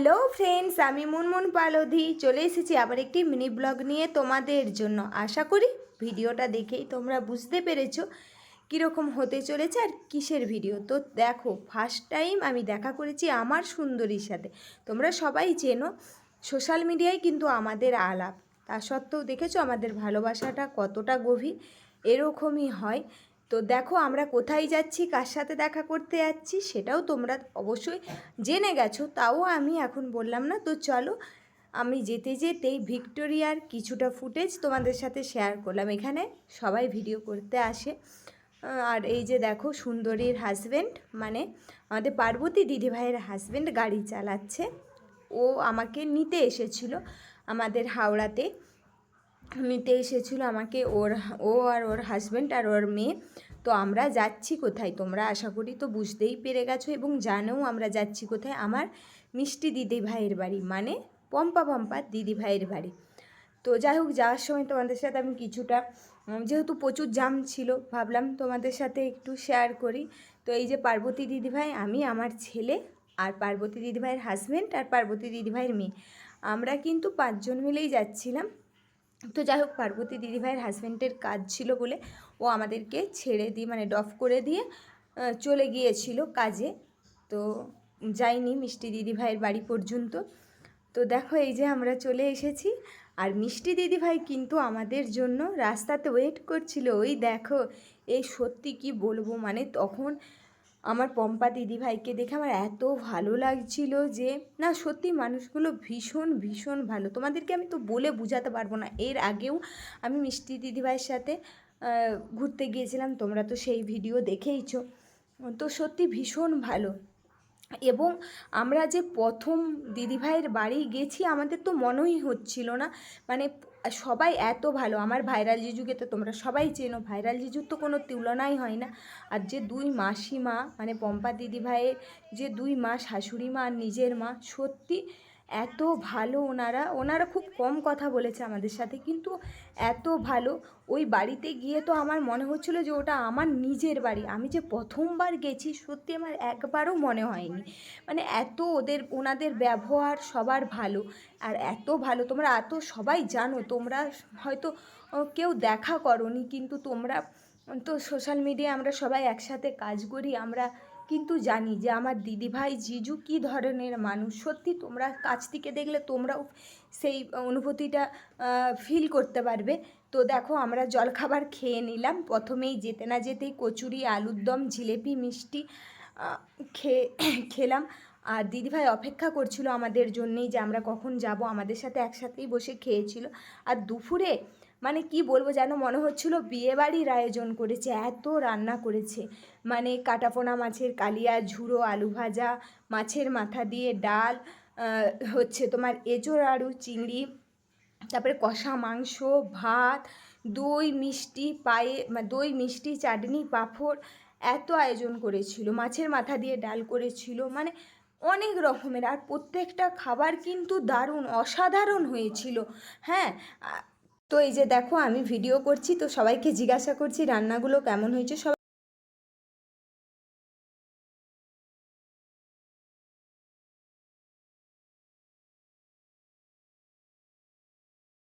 Hello friends, আমি মুনমুন পালোধি। চলে এসেছি আবার একটি মিনি ব্লগ নিয়ে তোমাদের জন্য। আশা করি ভিডিওটা দেখেই তোমরা বুঝতে পেরেছ কীরকম হতে চলেছে আর কিসের ভিডিও। তো দেখো ফার্স্ট টাইম আমি দেখা করেছি আমার সুন্দরীর সাথে। তোমরা সবাই চেনো সোশ্যাল মিডিয়ায় কিন্তু আমাদের আলাপ। তা সত্ত্বেও দেখেছ আমাদের ভালোবাসাটা কতটা গভীর? এরকমই হয়। তো দেখো আমরা কোথায় যাচ্ছি, কার সাথে দেখা করতে যাচ্ছি সেটাও তোমরা অবশ্যই জেনে গেছো, তাও আমি এখন বললাম না। তো চলো, আমি যেতে যেতেই ভিক্টোরিয়ার কিছুটা ফুটেজ তোমাদের সাথে শেয়ার করলাম। এখানে সবাই ভিডিও করতে আসে। আর এই যে দেখো সুন্দরীর হাজব্যান্ড মানে আমাদের পার্বতী দিদিভাইয়ের হাজব্যান্ড গাড়ি চালাচ্ছে। ও আমাকে নিতে এসেছিল আমাদের হাওড়াতে। নিতে এসেছিল আমাকে ওর ও আর ওর হাজব্যান্ড আর ওর মেয়ে। তো আমরা যাচ্ছি কোথায়? তোমরা আশা করি তো বুঝতেই পেরে গেছো এবং জানো আমরা যাচ্ছি কোথায়? আমার মিষ্টি দিদি ভাইয়ের বাড়ি মানে পম্পা পম্পা দিদি ভাইয়ের বাড়ি। তো যাই হোক, যাওয়ার সময় তোমাদের সাথে আমি কিছুটা যেহেতু প্রচুর জাম ছিল, ভাবলাম তোমাদের সাথে একটু শেয়ার করি। তো এই যে পার্বতী দিদিভাই আমি, আমার ছেলে আর পার্বতী দিদিভাইয়ের হাজব্যান্ড আর পার্বতী দিদিভাইয়ের মেয়ে। আমরা কিন্তু পাঁচজন মিলেই যাচ্ছিলাম। তো যাই হোক, পার্বতী দিদিভাইয়ের হাজব্যান্ডের কাজ ছিল বলে ও আমাদেরকে ছেড়ে দিয়ে মানে ডফ করে দিয়ে চলে গিয়েছিল কাজে। তো যাইনি মিষ্টি দিদিভাইয়ের বাড়ি পর্যন্ত। তো দেখো, এই যে আমরা চলে এসেছি। আর মিষ্টি দিদিভাই কিন্তু আমাদের জন্য রাস্তাতে ওয়েট করছিল। ওই দেখো, এই সত্যি কি বলব? মানে তখন আমার পম্পা দিদিভাইকে দেখে আমার এত ভালো লাগছিল যে, না, সত্যি মানুষগুলো ভীষণ ভীষণ ভালো। তোমাদেরকে আমি তো বলে বোঝাতে পারব না। এর আগেও আমি মিষ্টি দিদিভাইয়ের সাথে ঘুরতে গিয়েছিলাম। তোমরা তো সেই ভিডিও দেখেইছো। তো সত্যি ভীষণ ভালো। এবং আমরা যে প্রথম দিদিভাইয়ের বাড়ি গেছি, আমাদের তো মনেই হচ্ছিল না। মানে সবাই এত ভালো। আমার ভাইরাল জিজুকে তো তোমরা সবাই চেনো। ভাইরাল জিজুর তো কোনো তুলনাই হয় না। আর যে দুই মাসিমা মানে পম্পা দিদিভাইয়ের যে দুই মা শাশুড়ি মা আর নিজের মা, সত্যি এত ভালো ওনারা ওনারা খুব কম কথা বলেছে আমাদের সাথে, কিন্তু এত ভালো। ওই বাড়িতে গিয়ে তো আমার মনে হচ্ছিল যে ওটা আমার নিজের বাড়ি। আমি যে প্রথমবার গেছি সত্যি আমার একবারও মনে হয়নি। মানে এত ওদের, ওনাদের ব্যবহার সবার ভালো। আর এত ভালো, তোমরা এত সবাই জানো, তোমরা হয়তো কেউ দেখা করনি, কিন্তু তোমরা তো সোশ্যাল মিডিয়ায় আমরা সবাই একসাথে কাজ করি, আমরা কিন্তু জানি যে আমার দিদিভাই জিজু কী ধরনের মানুষ। সত্যি তোমরা কাছ থেকে দেখলে তোমরাও সেই অনুভূতিটা ফিল করতে পারবে। তো দেখো আমরা জলখাবার খেয়ে নিলাম। প্রথমেই যেতে না যেতেই কচুরি, আলুর দম, জিলেপি, মিষ্টি খেয়ে খেলাম। আর দিদিভাই অপেক্ষা করছিল আমাদের জন্যেই যে আমরা কখন যাব। আমাদের সাথে একসাথেই বসে খেয়েছিল। আর দুপুরে মানে কি বলব যেন মনে হচ্ছিল বিয়েবাড়ির আয়োজন করেছে, এত রান্না করেছে। মানে কাটাপোনা মাছের কালিয়া, ঝুড়ো, আলু ভাজা, মাছের মাথা দিয়ে ডাল হচ্ছে তোমার এঁচোড় আলু চিংড়ি, তারপরে কষা মাংস, ভাত, দই, মিষ্টি, পায়ে মানে দই, মিষ্টি, চাটনি, পাঁপড়, এত আয়োজন করেছিল। মাছের মাথা দিয়ে ডাল করেছিল। মানে অনেক রকমের। আর প্রত্যেকটা খাবার কিন্তু দারুণ, অসাধারণ হয়েছিল। হ্যাঁ তো এই যে দেখো, আমি ভিডিও করছি, তো সবাইকে জিজ্ঞাসা করছি রান্নাগুলো কেমন হয়েছে? সবাই